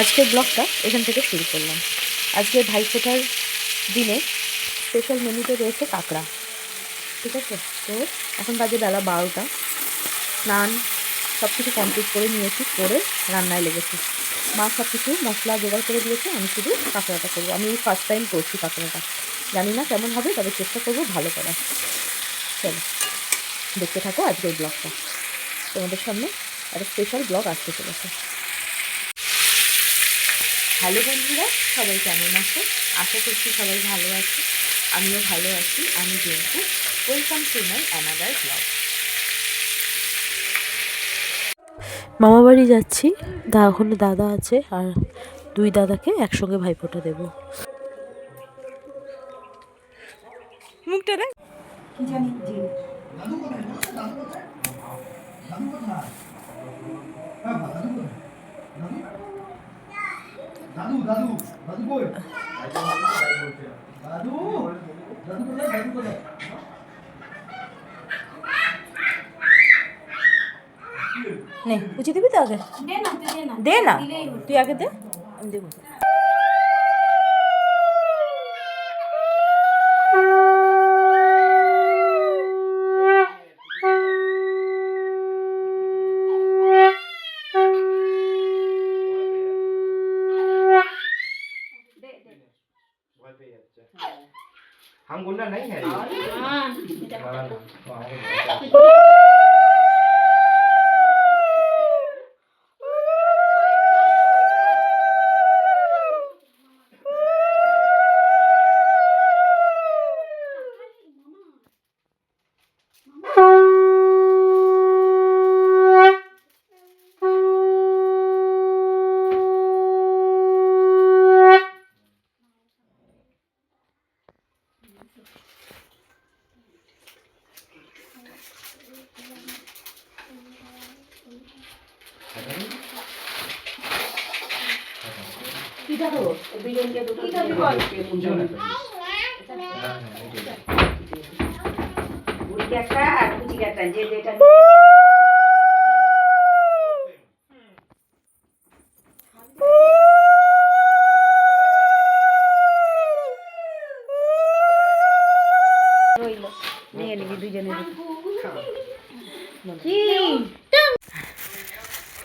আজকের ব্লগটা এখান থেকে শুরু করলাম। আজকে ভাইফোঁটার দিনে স্পেশাল মেনুতে রয়েছে কাঁকড়া। ঠিক আছে? তো এখন বাজে বেলা বারোটা। স্নান সব কিছু কমপ্লিট করে নিয়েছি, করে রান্নায় লেগেছি। মা সব কিছু মশলা জোগাড় করে দিয়েছে, আমি শুধু কাঁকড়াটা করব। আমি ফার্স্ট টাইম করছি কাঁকড়াটা। জানি না কেমন হবে, তবে চেষ্টা করব ভালো করার। চলো, দেখতে থাকো আজকের ব্লগটা। তোমাদের সামনে একটা স্পেশাল ব্লগ আসতে চলেছে। হ্যালো বন্ধুরা সবাই কেমন আছো? আশা করছি সবাই ভালো আছে। আমিও ভালো আছি আমি জেন্টু welcome to my another blog মামা বাড়ি যাচ্ছি দা ওখানে দাদা আছে আর দুই দাদাকে একসঙ্গে ভাইফোঁটা দেব। মুখটা দেখ। দাদু দাদু দাদু কই? দাদু দাদু কোথায় দাদু কোথায়? নে বুঝে দিবি তো আগে? দে না তুই দে না। দে না? তুই আগে দে। আমি দেবো। हम गुंडा नहीं है পিঠা দেবো বিরিয়ানিকে দুটো পিঠা দিব হ্যাঁ, হ্যাঁ, একটা আর কুচি একটা যে যেটা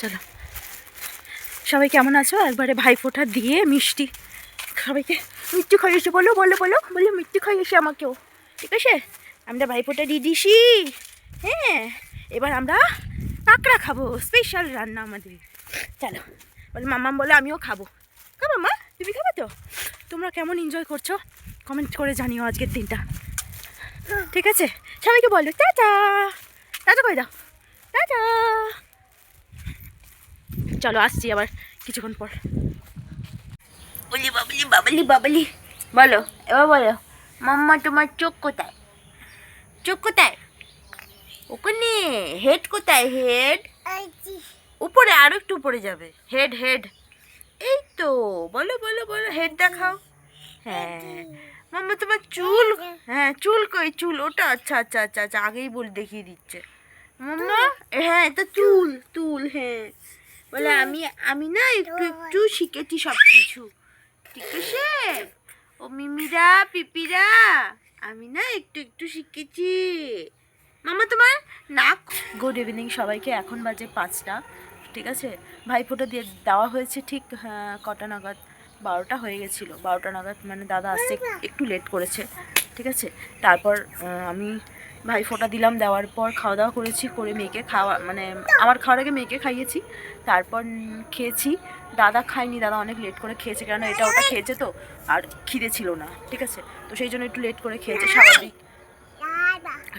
চলো। সবাই কেমন আছো? একবারে ভাইফোঁটা দিয়ে মিষ্টি সবাইকে মিষ্টি খাইয়েছে বলো বলো বলো বলো, মিষ্টি খাইয়েছে আমাকেও। ঠিক আছে? আমরা ভাইফোঁটা দিয়ে দিছি। হ্যাঁ এবার আমরা কাঁকড়া খাব স্পেশাল রান্না আমাদের। চলো, বলে মাম্মাম বলে আমিও খাব। খাব মা তুমি খাবে তো? তোমরা কেমন এনজয় করছ? কমেন্ট করে জানিও আজকের দিনটা। ঠিক আছে? সবাইকে বলো, টাটা! টাটা করে দাও। টাটা চলো আসছি আবার কিছুক্ষণ পর। বলি বাবলি বাবলি। বাবলি বলো এবার বলো মাম্মা তোমার চোখ কোথায়? চোখ কোথায়? ওখানে। হেড কোথায়? হেড? উপরে আরও একটু উপরে যাবে। Head head. এই তো বলো বলো বলো হেড দেখাও। হ্যাঁ। মাম্মা তোমার চুল হ্যাঁ চুল কই? চুল ওটা আচ্ছা আচ্ছা আচ্ছা আচ্ছা আগেই বল দেখিয়ে দিচ্ছে। মাম্মা হ্যাঁ এটা চুল চুল হ্যাঁ। বলে আমি আমি না একটু একটু শিখেছি সব কিছু ঠিক আছে? ও মিমিরা পিপিরা আমি না একটু একটু শিখেছি। মামা তোমার নাক? গুড ইভিনিং সবাইকে এখন বাজে পাঁচটা। ঠিক আছে? ভাইফোঁটা দিয়ে দেওয়া হয়েছে ঠিক হ্যাঁ, কটা নাগাদ। বারোটা হয়ে গেছিল। বারোটা নাগাদ মানে দাদা আসতে একটু লেট করেছে। ঠিক আছে? তারপর আমি ভাই ফোঁটা দিলাম, দেওয়ার পর খাওয়া দাওয়া করেছি, করে মেয়েকে খাওয়া মানে আমার খাওয়ার আগে মেয়েকে খাইয়েছি, তারপর খেয়েছি। দাদা খায়নি, দাদা অনেক লেট করে খেয়েছে কেন এটা ওটা খেয়েছে তো, আর খিদে ছিল না, ঠিক আছে? তো সেই জন্য একটু লেট করে খেয়েছে, স্বাভাবিক।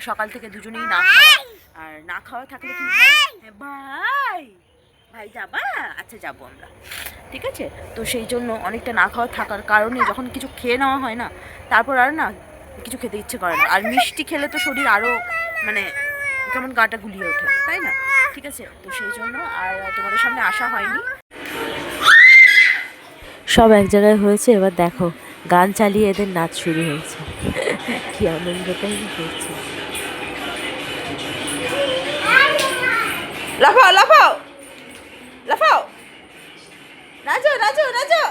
সকাল থেকে দুজনেই না খাওয়া, আর না খাওয়া থাকলে কি হয়, ভাই! ভাই যাবা? আচ্ছা যাব আমরা। ঠিক আছে? তো সেই জন্য অনেকটা না খাওয়া থাকার কারণে যখন কিছু খেয়ে নেওয়া হয় না, তারপর আর না কিছু খেতে ইচ্ছে করে না। আর মিষ্টি খেলে তো শরীর আরও মানে কেমন গাটা গুলিয়ে ওঠে তাই না? ঠিক আছে তো সেই জন্য আর তোমাদের সামনে আসা হয়নি। সব এক জায়গায় হয়েছে এবার দেখো গান চালিয়ে এদের নাচ শুরু হয়েছে। কি আনন্দটাই করছে লাফাও লাফাও লাফাও। নাচো নাচো নাচো।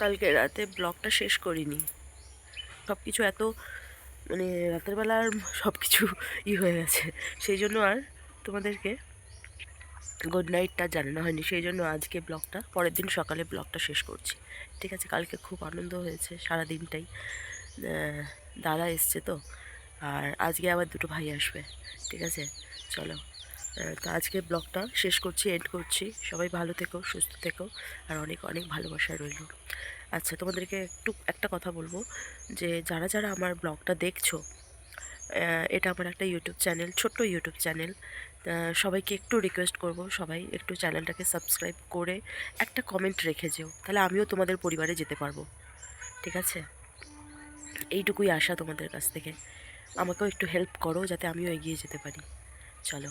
কালকে রাতে ব্লগটা শেষ করিনি। সব কিছু এত মানে রাতের বেলা আর সব কিছু ই হয়ে গেছে। সেই জন্য আর তোমাদেরকে গুড নাইটটা জানানো হয়নি। সেই জন্য আজকে ব্লগটা, পরের দিন সকালে ব্লগটা শেষ করছি। ঠিক আছে, কালকে খুব আনন্দ হয়েছে সারা দিনটাই দাদা এসছে তো, আর আজকে আবার দুটো ভাই আসবে। ঠিক আছে, চলো। তো আজকে ব্লগটা শেষ করছি এন্ড করছি। সবাই ভালো থেকো, সুস্থ থেকো, আর অনেক অনেক ভালোবাসা রইল। আচ্ছা তোমাদেরকে একটু একটা কথা বলব, যে যারা যারা আমার ব্লগটা দেখছ এটা আমার একটা ইউটিউব চ্যানেল, ছোট্ট ইউটিউব চ্যানেল সবাইকে একটু রিকোয়েস্ট করব, সবাই একটু চ্যানেলটাকে সাবস্ক্রাইব করে একটা কমেন্ট রেখে যেও, তাহলে আমিও তোমাদের পরিবারে যেতে পারব। ঠিক আছে? এইটুকুই আশা তোমাদের কাছ থেকে। আমাকেও একটু হেল্প করো, যাতে আমিও এগিয়ে যেতে পারি। চলো।